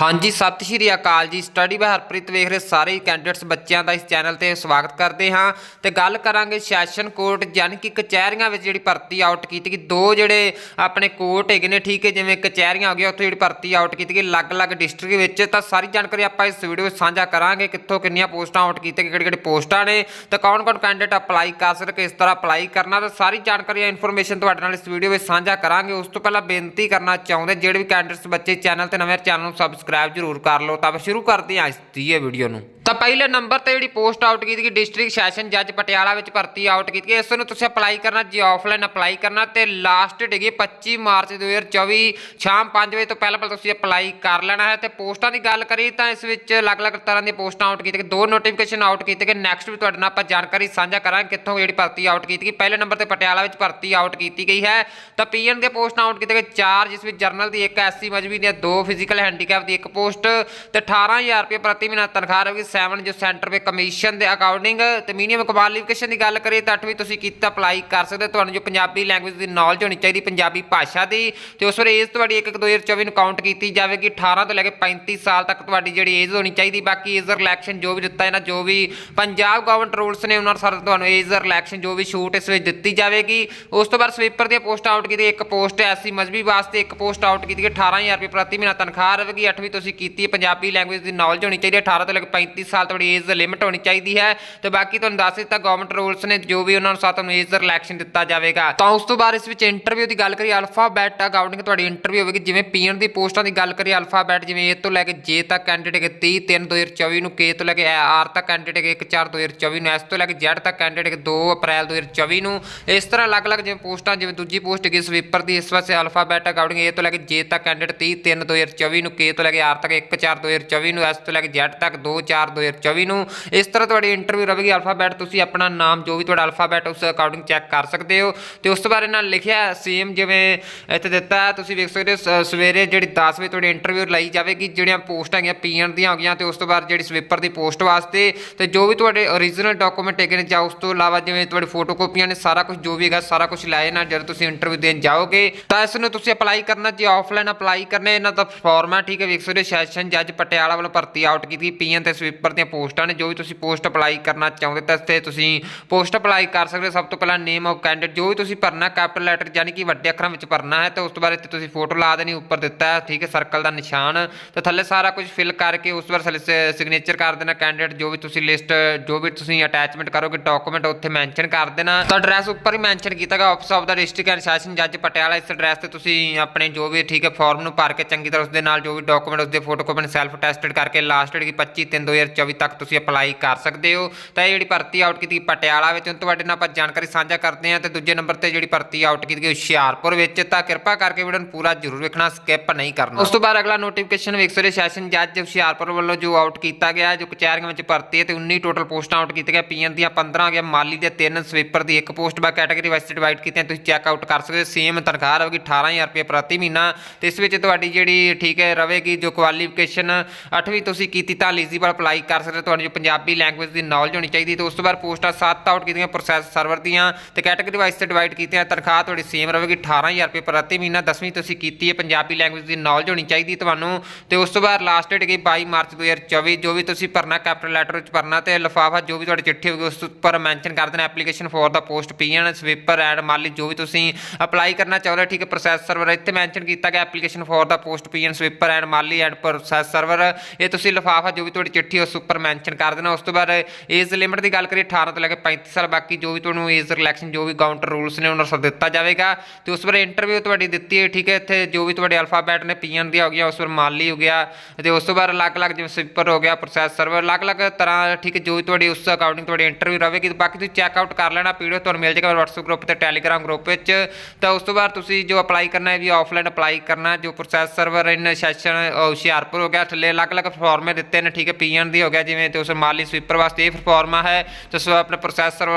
ਹਾਂਜੀ, ਸਤਿ ਸ਼੍ਰੀ ਅਕਾਲ ਜੀ। ਸਟੱਡੀ ਬਾਈ ਹਰਪ੍ਰੀਤ ਵੇਖ ਰਹੇ ਸਾਰੇ ਕੈਂਡੀਡੇਟਸ ਬੱਚਿਆਂ ਦਾ ਇਸ ਚੈਨਲ ਤੇ ਸਵਾਗਤ ਕਰਦੇ ਹਾਂ। ਤੇ ਗੱਲ ਕਰਾਂਗੇ ਸੈਸ਼ਨ ਕੋਰਟ ਯਾਨੀ ਕਿ ਕਚਹਿਰੀਆਂ ਵਿੱਚ ਜਿਹੜੀ ਭਰਤੀ ਆਊਟ ਕੀਤੀ ਗਈ। ਦੋ ਜਿਹੜੇ ਆਪਣੇ ਕੋਰਟ ਹੈਗੇ ਨੇ, ਠੀਕ ਹੈ, ਜਿਵੇਂ ਕਚਹਿਰੀਆਂ ਹੋ ਗਿਆ ਉੱਥੇ ਜਿਹੜੀ ਭਰਤੀ ਆਊਟ ਕੀਤੀ ਗਈ ਅਲੱਗ-ਅਲੱਗ ਡਿਸਟ੍ਰਿਕਟ ਵਿੱਚ। ਤਾਂ ਸਾਰੀ ਜਾਣਕਾਰੀ ਆਪਾਂ ਇਸ ਵੀਡੀਓ ਵਿੱਚ ਸਾਂਝਾ ਕਰਾਂਗੇ, ਕਿੱਥੋਂ ਕਿੰਨੀਆਂ ਪੋਸਟਾਂ ਆਊਟ ਕੀਤੀਆਂ ਕਿਹੜੀ ਕਿਹੜੀ ਪੋਸਟਾਂ ਨੇ, ਤੇ ਕੌਣ-ਕੌਣ ਕੈਂਡੀਡੇਟ ਅਪਲਾਈ ਕਰ ਸਕਦੇ, ਕਿਸ ਤਰ੍ਹਾਂ ਅਪਲਾਈ ਕਰਨਾ, ਤਾਂ ਸਾਰੀ ਜਾਣਕਾਰੀ ਜਾਂ ਇਨਫੋਰਮੇਸ਼ਨ ਤੁਹਾਡੇ ਨਾਲ ਇਸ ਵੀਡੀਓ ਵਿੱਚ ਸਾਂਝਾ ਕਰਾਂਗੇ। ਉਸ ਤੋਂ ਪਹਿਲਾਂ ਬੇਨਤੀ ਕਰਨਾ ਚਾਹੁੰਦੇ ਜਿਹੜੇ ਵੀ ਕੈਂਡੀਡੇਟਸ ਬੱਚੇ ਚੈਨਲ ਤੇ ਨਵੇਂ ਚੈਨਲ ਨੂੰ ਸਬਸਕ੍ਰਾਈਬ ਜ਼ਰੂਰ ਕਰ ਲਓ, ਤਾਂ ਸ਼ੁਰੂ ਕਰਦੇ ਹਾਂ ਇਸ ਦੀ ਇਹ ਵੀਡੀਓ ਨੂੰ। ਤਾਂ ਪਹਿਲੇ ਨੰਬਰ ਤੇ ਜਿਹੜੀ ਪੋਸਟ ਆਊਟ ਕੀਤੀ ਗਈ ਡਿਸਟ੍ਰਿਕਟ ਸੈਸ਼ਨ ਜੱਜ ਪਟਿਆਲਾ ਵਿੱਚ ਭਰਤੀ ਆਊਟ ਕੀਤੀ ਗਈ, ਇਸ ਨੂੰ ਤੁਸੀਂ ਅਪਲਾਈ ਕਰਨਾ, ਜੀ ਆਫਲਾਈਨ ਅਪਲਾਈ ਕਰਨਾ, ਤੇ ਲਾਸਟ ਡੇਟ ਹੈਗੀ 25 ਮਾਰਚ 2024 ਸ਼ਾਮ 5 ਵਜੇ ਤੋਂ ਪਹਿਲਾਂ ਪਹਿਲਾਂ ਤੁਸੀਂ ਅਪਲਾਈ ਕਰ ਲੈਣਾ ਹੈ। ਤੇ ਪੋਸਟਾਂ ਦੀ ਗੱਲ ਕਰੀ ਤਾਂ ਇਸ ਵਿੱਚ ਅਲੱਗ-ਅਲੱਗ ਤਰ੍ਹਾਂ ਦੀਆਂ ਪੋਸਟਾਂ ਆਊਟ ਕੀਤੀਆਂ ਗਈਆਂ। ਦੋ ਨੋਟੀਫਿਕੇਸ਼ਨ ਆਊਟ ਕੀਤੇ ਗਏ। ਨੈਕਸਟ ਵੀ ਤੁਹਾਡੇ ਨਾਲ ਆਪਾਂ ਜਾਣਕਾਰੀ ਸਾਂਝਾ ਕਰਾਂਗੇ ਕਿੱਥੋਂ ਜਿਹੜੀ ਭਰਤੀ ਆਊਟ ਕੀਤੀ ਗਈ। ਪਹਿਲੇ ਨੰਬਰ ਤੇ ਪਟਿਆਲਾ ਵਿੱਚ ਭਰਤੀ ਆਊਟ ਕੀਤੀ ਗਈ ਹੈ। ਤਾਂ ਪੀਐਨ ਦੇ ਪੋਸਟਾਂ ਆਊਟ ਕੀਤੇ ਗਏ ਚਾਰ, ਜਿਸ ਵਿੱਚ ਜਰਨਲ ਦੀ ਇੱਕ ਐਸਸੀ ਮਜਬੀ ਦੀਆਂ, ਦੋ ਫਿਜ਼ੀਕਲ ਹੈਂਡੀਕੈਪ ਦੀ ਇੱਕ ਪੋਸਟ ਤੇ 18000 ਰੁਪਏ ਪ੍ਰਤੀ ਮਹੀਨਾ ਤਨਖਾਹ ਰਹੇਗੀ 7 ਜੋ ਸੈਂਟਰ ਪੇ ਕਮਿਸ਼ਨ ਦੇ ਅਕਾਊਂਟਿੰਗ ਤੇ ਮਿਨੀਮਮ ਕੁਆਲੀਫਿਕੇਸ਼ਨ ਦੀ ਗੱਲ ਕਰੀਏ ਤਾਂ 8ਵੀਂ ਤੁਸੀਂ ਕੀਤਾ ਅਪਲਾਈ ਕਰ ਸਕਦੇ ਹੋ। ਤੁਹਾਨੂੰ ਜੋ ਪੰਜਾਬੀ ਲੈਂਗੁਏਜ ਦੀ ਨੌਲੇਜ ਹੋਣੀ ਚਾਹੀਦੀ ਪੰਜਾਬੀ ਭਾਸ਼ਾ ਦੀ ਤੇ ਉਸ ਵੇਲੇ ਏਜ ਤੁਹਾਡੀ 1 2024 ਨੂੰ ਕਾਊਂਟ ਕੀਤੀ ਜਾਵੇਗੀ 18 ਤੋਂ ਲੈ ਕੇ 35 ਸਾਲ ਤੱਕ ਤੁਹਾਡੀ ਜਿਹੜੀ ਏਜ ਹੋਣੀ ਚਾਹੀਦੀ, ਬਾਕੀ ਏਜ ਰਿਲੈਕਸ਼ਨ ਜੋ ਵੀ ਦਿੱਤਾ ਇਹਨਾਂ, ਜੋ ਵੀ ਪੰਜਾਬ ਗਵਰਨਮੈਂਟ ਰੂਲਸ ਨੇ ਉਹਨਾਂ ਅਨੁਸਾਰ ਤੁਹਾਨੂੰ ਏਜ ਰਿਲੈਕਸ਼ਨ ਜੋ ਵੀ ਛੂਟ ਇਸ ਵਿੱਚ ਦਿੱਤੀ ਜਾਵੇਗੀ ਉਸ ਤੋਂ ਬਾਅਦ ਸਵੀਪਰ ਦੀਆਂ ਪੋਸਟ ਆਊਟ ਕੀਤੀ ਇੱਕ ਪੋਸਟ ਐਸਸੀ ਮਜਬੀ ਵਾਸਤੇ ਇੱਕ ਪੋਸਟ ਆਊਟ ਕੀਤੀ ਗਈ 18000 ਰੁਪਏ ਪ੍ਰਤੀ ਮਹੀਨਾ ਤਨਖਾਹ ਰਹੇਗੀ 8ਵੀਂ ਤੁਸੀਂ ਕੀਤੀ ਪੰਜਾਬੀ ਲੈਂਗੁਏਜ ਦੀ ਨੌਲੇਜ ਹੋਣੀ ਚਾਹੀਦੀ ਹੈ 18 ਤੋਂ ਲੈ ਕੇ 35 ਸਾਲ ਤੁਹਾਡੀ ਏਜ ਲਿਮਿਟ ਹੋਣੀ ਚਾਹੀਦੀ ਹੈ। ਤੇ ਬਾਕੀ ਤੁਹਾਨੂੰ ਦੱਸ ਦਿੱਤਾ ਗਵਰਨਮੈਂਟ ਰੂਲਸ ਨੇ, ਜੋ ਵੀ ਉਹਨਾਂ ਨੂੰ ਅਨੁਸਾਰ ਨੂੰ ਏਜ ਦਾ ਰਿਲੈਕਸ਼ਨ ਦਿੱਤਾ ਜਾਵੇਗਾ। ਤਾਂ ਉਸ ਤੋਂ ਬਾਅਦ ਇਸ ਵਿੱਚ ਇੰਟਰਵਿਊ ਦੀ ਗੱਲ ਕਰੀਏ ਅਲਫਾਬੈਟ ਅਕਾਊਂਟਿੰਗ ਤੁਹਾਡੀ ਇੰਟਰਵਿਊ ਹੋਵੇਗੀ। ਜਿਵੇਂ ਪੀਐਨ ਦੀ ਪੋਸਟਾਂ ਦੀ ਗੱਲ ਕਰੀਏ ਅਲਫਾਬੈਟ ਜਿਵੇਂ ਏ ਤੋਂ ਲੈ ਕੇ ਜੇ ਤੱਕ ਕੈਂਡੀਡੇਟ ਹੈ 30 3 2024 ਨੂੰ ਕੇ ਤੋਂ ਲੈ ਕੇ ਆਰ ਤੱਕ ਕੈਂਡੀਡੇਟ ਹੈ 1 4 2024 ਨੂੰ ਐਸ ਤੋਂ ਲੈ ਕੇ ਜ਼ੈਡ ਤੱਕ ਕੈਂਡੀਡੇਟ ਹੈ 2 ਅਪ੍ਰੈਲ 2024 ਨੂੰ। ਇਸ ਤਰ੍ਹਾਂ ਅਲੱਗ-ਅਲੱਗ ਜਿਵੇਂ ਪੋਸਟਾਂ, ਜਿਵੇਂ ਦੂਜੀ ਪੋਸਟ ਹੈਗੀ ਸਵੀਪਰ ਦੀ, ਇਸ ਵਾਸਤੇ ਅਲਫਾਬੈਟ ਅਕਾਊਂਟਿੰਗ ਏ ਤੋਂ ਲੈ ਕੇ ਜੇ ਤੱਕ ਕੈਂਡੀਡੇਟ 30 3 2024 ਨੂੰ ਕੇ ਤੋਂ ਲੈ ਕੇ ਆਰ ਤੱਕ 1 4 2024 ਨੂੰ ਐਸ ਤੋਂ ਲੈ ਕੇ ਜ਼ੈਡ ਤੱਕ 2 4 2024 ਨੂੰ। ਇਸ ਤਰ੍ਹਾਂ ਤੁਹਾਡੀ ਇੰਟਰਵਿਊ ਰਹੇਗੀ ਅਲਫਾਬੈਟ ਤੁਸੀਂ ਆਪਣਾ ਨਾਮ ਜੋ ਵੀ ਤੁਹਾਡਾ ਅਲਫਾਬੈਟ ਉਸ ਅਕਾਊਂਟਿੰਗ ਚੈੱਕ ਕਰ ਸਕਦੇ ਹੋ। ਤੇ ਉਸ ਤੋਂ ਬਾਅਦ ਇਹਨਾਂ ਲਿਖਿਆ ਸੇਮ ਜਿਵੇਂ ਇੱਥੇ ਦਿੱਤਾ ਹੈ, ਤੁਸੀਂ ਵੇਖ ਸਕਦੇ ਹੋ ਸਵੇਰੇ ਜਿਹੜੀ 10 ਵਜੇ ਤੁਹਾਡੀ ਇੰਟਰਵਿਊ ਲਈ ਜਾਵੇਗੀ ਜਿਹੜੀਆਂ ਪੋਸਟਾਂ ਹੈਗੀਆਂ ਪੀਐਨ ਦੀਆਂ ਹੋ ਗਈਆਂ ਤੇ ਉਸ ਤੋਂ ਬਾਅਦ ਜਿਹੜੀ ਸਵੀਪਰ ਦੀ ਪੋਸਟ ਵਾਸਤੇ ਤੇ ਜੋ ਵੀ ਤੁਹਾਡੇ ਓਰੀਜਨਲ ਡਾਕੂਮੈਂਟ ਹੈਗੇ ਨੇ ਜਾਂ ਉਸ ਤੋਂ ਇਲਾਵਾ ਜਿਵੇਂ ਤੁਹਾਡੀ ਫੋਟੋ ਕਾਪੀਆਂ ਨੇ ਸਾਰਾ ਕੁਝ ਜੋ ਵੀ ਹੈਗਾ ਸਾਰਾ ਕੁਝ ਲੈ ਨਾ ਜਦੋਂ ਤੁਸੀਂ ਇੰਟਰਵਿਊ ਦੇਣ ਜਾਓਗੇ ਤਾਂ ਇਸ ਨੂੰ ਤੁਸੀਂ ਅਪਲਾਈ ਕਰਨਾ ਜੇ ਆਫਲਾਈਨ ਅਪਲਾਈ ਕਰਨਾ ਇਹਨਾਂ ਦਾ ਫਾਰਮ ਠੀਕ ਹੈ ਵੇਖ ਸਕਦੇ ਸੈਸ਼ਨ ਜੱਜ ਪਟਿਆਲਾ ਵੱਲੋਂ ਭਰਤੀ ਆਊਟ ਕੀਤੀ। ਪੀਐਨ ਤੇ ਸਵੀਪਰ ਦੀਆਂ ਪੋਸਟਾਂ ਨੇ, ਜੋ ਵੀ ਤੁਸੀਂ ਪੋਸਟ ਅਪਲਾਈ ਕਰਨਾ ਚਾਹੁੰਦੇ ਤਾਂ ਇੱਥੇ ਤੁਸੀਂ ਪੋਸਟ ਅਪਲਾਈ ਕਰ ਸਕਦੇ ਹੋ। ਸਭ ਤੋਂ ਪਹਿਲਾਂ ਨੇਮ ਆਫ ਕੈਂਡੀਡੇਟ ਜੋ ਵੀ ਤੁਸੀਂ ਭਰਨਾ ਕੈਪੀਟਲ ਲੈਟਰ ਯਾਨੀ ਕਿ ਵੱਡੇ ਅੱਖਰਾਂ ਵਿੱਚ ਭਰਨਾ ਹੈ, ਤੇ ਉਸ ਤੋਂ ਬਾਅਦ ਇੱਥੇ ਤੁਸੀਂ ਫੋਟੋ ਲਾ ਦੇਣੀ, ਉੱਪਰ ਦਿੱਤਾ ਹੈ, ਠੀਕ ਹੈ ਸਰਕਲ ਦਾ ਨਿਸ਼ਾਨ। ਤੇ ਥੱਲੇ ਸਾਰਾ ਕੁਝ ਫਿਲ ਕਰਕੇ ਉਸ ਵਾਰ ਥੱਲੇ ਸਿਗਨੇਚਰ ਕਰ ਦੇਣਾ ਕੈਂਡੀਡੇਟ ਜੋ ਵੀ ਤੁਸੀਂ ਲਿਸਟ ਜੋ ਵੀ ਤੁਸੀਂ ਅਟੈਚਮੈਂਟ ਕਰੋਗੇ ਡਾਕੂਮੈਂਟ ਉੱਥੇ ਮੈਂਸ਼ਨ ਕਰ ਦੇਣਾ। ਤਾਂ ਐਡਰੈਸ ਉੱਪਰ ਹੀ ਮੈਂਸ਼ਨ ਕੀਤਾ ਗਿਆ office of the district and session ਜੱਜ ਪਟਿਆਲਾ, ਇਸ ਐਡਰੈਸ ਤੇ ਤੁਸੀਂ ਆਪਣੇ ਜੋ ਵੀ, ਠੀਕ ਹੈ ਫਾਰਮ ਨੂੰ ਭਰ ਕੇ ਚੰਗੀ ਤਰ੍ਹਾਂ ਉਸ ਦੇ ਨਾਲ ਜੋ ਵੀ ਡਾਕੂਮੈਂਟ ਉਸ ਉਸਦੇ ਫੋਟੋ ਕਾਪੀ ਨੂੰ ਸੈਲਫ ਟੈਸਟਡ ਕਰਕੇ ਲਾਸਟ ਡੇਟ ਕੀ 25 3 2024 ਤੱਕ ਤੁਸੀਂ ਅਪਲਾਈ ਕਰ ਸਕਦੇ ਹੋ। ਤਾਂ ਇਹ ਜਿਹੜੀ ਭਰਤੀ ਆਊਟ ਕੀਤੀ ਪਟਿਆਲਾ ਵਿੱਚ, ਹੁਣ ਤੁਹਾਡੇ ਨਾਲ ਆਪਾਂ ਜਾਣਕਾਰੀ ਸਾਂਝਾ ਕਰਦੇ ਹਾਂ ਤੇ ਦੂਜੇ ਨੰਬਰ ਤੇ ਜਿਹੜੀ ਭਰਤੀ ਆਊਟ ਕੀਤੀ ਗਈ ਹੁਸ਼ਿਆਰਪੁਰ ਵਿੱਚ, ਤਾਂ ਕਿਰਪਾ ਕਰਕੇ ਵੀਡੀਓ ਨੂੰ ਪੂਰਾ ਜ਼ਰੂਰ ਵੇਖਣਾ ਸਕਿਪ ਨਹੀਂ ਕਰਨਾ। ਉਸ ਤੋਂ ਬਾਅਦ ਅਗਲਾ ਨੋਟੀਫਿਕੇਸ਼ਨ ਵੇਖ ਸਕਦੇ ਸੈਸ਼ਨ ਜੱਜ ਹੁਸ਼ਿਆਰਪੁਰ ਵੱਲੋਂ ਜੋ ਆਊਟ ਕੀਤਾ ਗਿਆ, ਜੋ ਕਚਹਿਰੀਆਂ ਵਿੱਚ ਭਰਤੀ ਹੈ ਤੇ 19 ਟੋਟਲ ਪੋਸਟਾਂ ਆਊਟ ਕੀਤੀਆਂ ਪੀਐਨ ਦੀਆਂ 15 ਗਿਆ ਮਾਲੀ ਦੇ 3 ਸਵੀਪਰ ਦੀ ਇੱਕ ਪੋਸਟ ਬਾ ਕੈਟਾਗਰੀ ਵਾਈਜ਼ ਡਿਵਾਈਡ ਕੀਤੀਆਂ, ਤੁਸੀਂ ਚੈੱਕ ਆਊਟ ਕਰ ਸਕਦੇ ਹੋ। ਸੇਮ ਤਨਖਾਹ ਰਹੇਗੀ 18000 ਰੁਪਏ ਪ੍ਰਤੀ ਮਹੀਨਾ। ਤੇ ਇਸ ਵਿੱਚ ਤੁਹਾਡੀ ਜਿਹੜੀ ਠੀਕ ਹੈ, ਰਹੇਗੀ ਜੋ ਕੁਆਲੀਫਿਕੇਸ਼ਨ 8ਵੀਂ ਤੁਸੀਂ ਕੀਤੀ, ਤਾਂ ਐਲੀਜੀਬਲ ਅਪਲਾਈ ਕਰ ਸਕਦੇ ਹੋ। ਤੁਹਾਨੂੰ ਜੋ ਪੰਜਾਬੀ ਲੈਂਗੁਏਜ ਦੀ ਨੌਲੇਜ ਹੋਣੀ ਚਾਹੀਦੀ, ਤੇ ਉਸ ਤੋਂ ਬਾਅਦ ਪੋਸਟਾਂ 7 ਆਊਟ ਕੀਤੀਆਂ ਪ੍ਰੋਸੈਸ ਸਰਵਰ ਦੀਆਂ, ਤੇ ਕੈਟਾਗਰੀ ਵਾਈਜ਼ ਤੇ ਡਿਵਾਈਡ ਕੀਤੀਆਂ, ਤਨਖਾਹ ਤੁਹਾਡੀ ਸੇਮ ਰਹੇਗੀ 18000 ਰੁਪਏ ਪ੍ਰਤੀ ਮਹੀਨਾ 10ਵੀਂ ਤੁਸੀਂ ਕੀਤੀ ਹੈ, ਪੰਜਾਬੀ ਲੈਂਗੁਏਜ ਦੀ ਨੌਲੇਜ ਹੋਣੀ ਚਾਹੀਦੀ ਤੁਹਾਨੂੰ। ਤੇ ਉਸ ਤੋਂ ਬਾਅਦ ਲਾਸਟ ਡੇਟ ਗਈ 22 ਮਾਰਚ 2024 ਜੋ ਵੀ ਤੁਸੀਂ ਭਰਨਾ ਕੈਪੀਟਲ ਲੈਟਰ ਵਿੱਚ ਭਰਨਾ, ਤੇ ਲਿਫਾਫਾ ਜੋ ਵੀ ਤੁਹਾਡੀ ਚਿੱਠੀ ਹੋਊਗੀ, ਉਸ ਉੱਪਰ ਮੈਂਸ਼ਨ ਕਰ ਦੇਣਾ ਐਪਲੀਕੇਸ਼ਨ ਫॉर ਦਾ ਪੋਸਟ ਪੀਐਨ ਸਵੀਪਰ ਐਂਡ ਮਾਲੀ, ਜੋ ਵੀ ਤੁਸੀਂ ਅਪਲਾਈ ਕਰਨਾ ਚਾਹੁੰਦੇ ਹੋ, ਠੀਕ ਹੈ ਪ੍ਰੋਸੈਸ ਸਰਵਰ ਇੱਥੇ ਮੈਂਸ਼ਨ ਕੀਤਾ ਗਿਆ ਐਪਲੀਕੇਸ਼ਨ ਫॉर ਦਾ ਪੋਸਟ ਪੀਐਨ ਸਵੀਪਰ ਐਂਡ ਮਾਲੀ ਐਂਡ ਪ੍ਰੋਸੈਸ ਸਰਵਰ। ਇਹ ਤੁਸੀਂ ਲਿਫਾਫਾ ਜੋ ਵੀ ਤੁਹਾਡੀ ਚਿੱਠੀ ਉਸ ਉੱਪਰ ਮੈਂਸ਼ਨ ਕਰ ਦੇਣਾ। ਉਸ ਤੋਂ ਬਾਅਦ ਏਜ ਲਿਮਿਟ ਦੀ ਗੱਲ ਕਰੀਏ 18 ਤੋਂ ਲੈ ਕੇ 35 ਸਾਲ ਬਾਕੀ ਜੋ ਵੀ ਤੁਹਾਨੂੰ ਏਜ ਰਿਲੈਕਸ਼ਨ, ਜੋ ਵੀ ਕਾਊਂਟਰ ਰੂਲਸ ਨੇ, ਉਹਨਾਂ ਨੂੰ ਦਿੱਤਾ ਜਾਵੇਗਾ। ਤੇ ਉਸ ਬਾਰੇ ਇੰਟਰਵਿਊ ਤੁਹਾਡੀ ਦਿੱਤੀ ਹੈ ਠੀਕ ਹੈ, ਇੱਥੇ ਜੋ ਵੀ ਤੁਹਾਡੇ ਅਲਫਾਬੈਟ ਨੇ, ਪੀਐਨ ਦੀ ਹੋ ਗਿਆ ਉਸ ਵਾਰ ਮਾਲੀ ਹੋ ਗਿਆ। ਤੇ ਉਸ ਤੋਂ ਬਾਅਦ ਅਲੱਗ-ਅਲੱਗ ਜਿਵੇਂ ਸਵੀਪਰ ਹੋ ਗਿਆ, ਪ੍ਰੋਸੈਸ ਸਰਵਰ, ਅਲੱਗ-ਅਲੱਗ ਤਰ੍ਹਾਂ, ਠੀਕ ਹੈ, ਜੋ ਵੀ ਤੁਹਾਡੀ ਉਸ ਅਕਾਊਂਟਿੰਗ ਤੁਹਾਡੀ ਇੰਟਰਵਿਊ ਰਹੇਗੀ, ਬਾਕੀ ਤੁਸੀਂ ਚੈੱਕ ਆਊਟ ਕਰ ਲੈਣਾ ਪੀਡੀਐਫ ਤੁਹਾਨੂੰ ਮਿਲ ਜਾਏਗਾ WhatsApp ਗਰੁੱਪ ਤੇ Telegram ਗਰੁੱਪ ਵਿੱਚ। ਤਾਂ ਉਸ ਤੋਂ ਬਾਅਦ ਤੁਸੀਂ ਜੋ ਅਪਲਾਈ ਕਰਨਾ ਹੈ ਵੀ ਆਫਲਾਈਨ ਅਪਲਾਈ ਕਰਨਾ, ਜੋ process server, in session Hoshiarpur ਹੋ ਗਿਆ, ਥੱਲੇ ਅਲੱਗ-ਅਲੱਗ ਫਾਰਮੇ ਦਿੱਤੇ ਨੇ, ਠੀਕ ਹੈ, ਪੀਐਨ ਦੀ ਹੋ ਗਿਆ, ਜਿਵੇਂ ਤੇ ਉਸ ਮਾਲੀ ਸਵੀਪਰ ਵਾਸਤੇ ਇਹ ਪਰਫਾਰਮਾ ਹੈ ਤੇ ਸੋ ਆਪਣੇ ਪ੍ਰੋਸੈਸਰ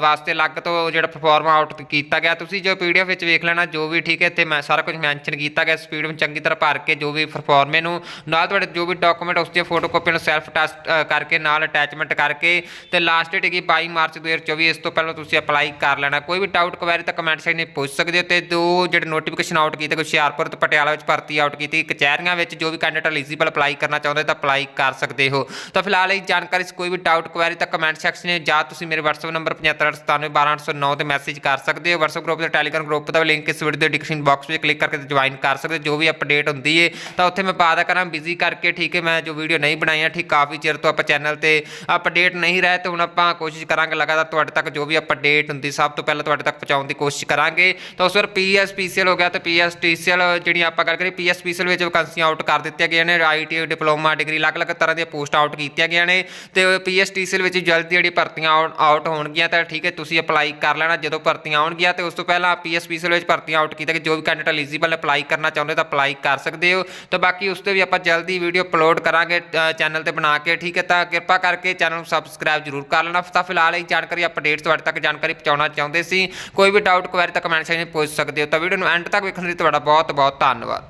ਵਾਸਤੇ ਅਲੱਗ ਤੋਂ ਜਿਹੜਾ ਪਰਫਾਰਮਾ ਆਊਟ ਕੀਤਾ ਗਿਆ। ਤੁਸੀਂ ਜੋ ਪੀਡੀਐਫ ਵਿੱਚ ਵੇਖ ਲੈਣਾ, ਜੋ ਵੀ, ਠੀਕ ਹੈ ਤੇ ਮੈਂ ਸਾਰਾ ਕੁਝ ਮੈਂਸ਼ਨ ਕੀਤਾ ਗਿਆ ਸਪੀਡ ਵਿੱਚ ਚੰਗੀ ਤਰ੍ਹਾਂ ਭਰ ਕੇ ਜੋ ਵੀ ਪਰਫਾਰਮੇ ਨੂੰ, ਨਾਲ ਤੁਹਾਡੇ ਜੋ ਵੀ ਡਾਕੂਮੈਂਟ ਉਸ ਦੀਆਂ ਫੋਟੋ ਕਾਪੀ ਨੂੰ ਸੈਲਫ ਟੈਸਟ ਕਰਕੇ ਨਾਲ ਅਟੈਚਮੈਂਟ ਕਰਕੇ ਤੇ ਲਾਸਟ ਡੇਟ ਹੈਗੀ 22 ਮਾਰਚ 2024 ਇਸ ਤੋਂ ਪਹਿਲਾਂ ਤੁਸੀਂ ਅਪਲਾਈ ਕਰ ਲੈਣਾ। ਕੋਈ ਵੀ ਡਾਊਟ ਕੁਐਰੀ ਤਾਂ ਕਮੈਂਟ ਸੈਕਸ਼ਨ ਵਿੱਚ ਪੁੱਛ ਸਕਦੇ ਹੋ ਤੇ ਦੋ ਜਿਹੜੇ ਨੋਟੀਫਿਕੇਸ਼ਨ ਆਊਟ ਕੀਤੇ ਗਏ, ਹੁਸ਼ਿਆਰਪੁਰ ਤੇ ਪਟਿਆਲਾ ਵਿੱਚ ਭਰਤੀ ਆਊਟ ਕੀਤੀ, ਕਚਹਿਰੀਆਂ ਵਿੱਚ ਜੋ ਵੀ ਕੈਂਡੀਡੇਟ ਐਲੀਜੀਬਲ ਅਪਲਾਈ ਕਰਨਾ ਚਾਹੁੰਦੇ ਤਾਂ ਅਪਲਾਈ ਕਰ ਸਕਦੇ ਹੋ। ਤਾਂ ਫਿਲਹਾਲ ਇਹ ਜਾਣਕਾਰੀ 'ਚ ਕੋਈ ਵੀ ਡਾਊਟ ਕੁਐਰੀ ਤਾਂ ਕਮੈਂਟ ਸੈਕਸ਼ਨ ਵਿੱਚ ਜਾਂ ਤੁਸੀਂ ਮੇਰੇ WhatsApp ਨੰਬਰ 759712 ਤੇ ਮੈਸੇਜ ਕਰ ਸਕਦੇ ਹੋ। WhatsApp ਗਰੁੱਪ ਤੇ Telegram ਗਰੁੱਪ ਦਾ ਲਿੰਕ ਇਸ ਵੀਡੀਓ ਦੇ ਡਿਸਕ੍ਰਿਪਸ਼ਨ ਬਾਕਸ ਵਿੱਚ ਕਲਿੱਕ ਕਰਕੇ ਜੁਆਇਨ ਕਰ ਸਕਦੇ ਹੋ। ਜੋ ਵੀ ਅਪਡੇਟ ਹੁੰਦੀ ਹੈ ਤਾਂ ਉੱਥੇ ਮੈਂ ਪਾ ਕਰਾਂ। ਬਿਜ਼ੀ ਕਰਕੇ ਠੀਕ ਹੈ ਮੈਂ ਜੋ ਵੀਡੀਓ ਨਹੀਂ ਬਣਾਈਆਂ ਠੀਕ ਕਾਫੀ ਚਿਰ ਤੋਂ ਆਪਾਂ ਚੈਨਲ ਤੇ ਅਪਡੇਟ ਨਹੀਂ ਰਹੇ, ਤੇ ਹੁਣ ਆਪਾਂ ਕੋਸ਼ਿਸ਼ ਕਰਾਂਗੇ ਲਗਾਤਾਰ ਤੁਹਾਡੇ ਤੱਕ ਜੋ ਵੀ ਅਪਡੇਟ ਹੁੰਦੀ, ਸਭ ਤੋਂ ਪਹਿਲਾਂ ਤੁਹਾਡੇ ਤੱਕ ਪਹੁੰਚਾਉਣ ਦੀ ਕੋਸ਼ਿਸ਼ ਕਰਾਂਗੇ। ਤਾਂ ਉਸ ਵਾਰ ਪੀਐਸਪੀਸੀਐਲ ਹੋ ਗਿਆ ਤੇ ਪੀਐਸਟੀਸੀਐਲ ਜਿਹੜੀ ਆਪਾਂ ਗੱਲ ਕਰੀਏ ਪੀਐਸਪੀਸੀਐਲ ਵਿੱਚ ਵੈਕੈਂਸੀਆਂ ਆਊਟ ਕਰ ਦਿੱਤੀਆਂ ਗਈਆਂ ਨੇ ਆਈਟੀ ਡਿਪਲੋਮਾ, ਡਿਗਰੀ ਅਲੱਗ-ਅਲੱਗ ਤਰ੍ਹਾਂ ਦੀਆਂ ਪੋਸਟ ਆਊਟ ਕੀਤੀਆਂ ਗਈਆਂ ਨੇ ਤੇ ਪੀਐਸਟੀਸੀਐਲ ਵਿੱਚ ਜਲਦੀ ਜਿਹੜੀ ਭਰਤੀਆਂ ਆਊਟ ਹੋਣਗੀਆਂ ਤਾਂ ਠੀਕ ਹੈ, ਤੁਸੀਂ ਅਪਲਾਈ ਕਰ ਲੈਣਾ, ਜਦੋਂ ਭਰਤੀਆਂ ਆਉਣਗੀਆਂ ਤੇ ਉਸ ਤੋਂ ਪਹਿਲਾਂ ਪੀਐਸਪੀਸੀਐਲ ਵਿੱਚ ਭਰਤੀਆਂ ਆਊਟ ਕੀਤਾ ਕਿ ਜੋ ਵੀ ਕੈਂਡੀਡੇਟ ਐਲੀਜੀਬਲ ਅਪਲਾਈ ਕਰਨਾ ਚਾਹੁੰਦੇ ਤਾਂ ਅਪਲਾਈ ਕਰ ਸਕਦੇ ਹੋ। ਤਾਂ ਬਾਕੀ ਉਸ ਤੇ ਵੀ ਆਪਾਂ ਜਲਦੀ ਵੀਡੀਓ ਅਪਲੋਡ ਕਰਾਂਗੇ ਚੈਨਲ ਤੇ ਬਣਾ ਕੇ, ਠੀਕ ਹੈ, ਤਾਂ ਕਿਰਪਾ ਕਰਕੇ ਚੈਨਲ ਨੂੰ ਸਬਸਕ੍ਰਾਈਬ ਜ਼ਰੂਰ ਕਰ ਲੈਣਾ। ਤਾਂ ਫਿਲਹਾਲ ਇਹ ਜਾਣਕਾਰੀ ਅਪਡੇਟਸ ਤੁਹਾਡੇ ਤੱਕ ਜਾਣਕਾਰੀ ਪਹੁੰਚਾਉਣਾ ਚਾਹੁੰਦੇ ਸੀ। ਕੋਈ ਵੀ ਡਾਊਟ ਕੁਐਰੀ ਤਾਂ ਕਮੈਂਟ ਸੈਕਸ਼ਨ ਵਿੱਚ ਪੁੱਛ ਸਕਦੇ ਹੋ। ਤਾਂ ਵੀਡੀਓ ਨੂੰ ਐਂਡ ਤੱਕ ਵੇਖਣ ਲਈ ਤੁਹਾਡਾ ਬਹੁਤ ਬਹੁਤ ਧੰਨਵਾਦ।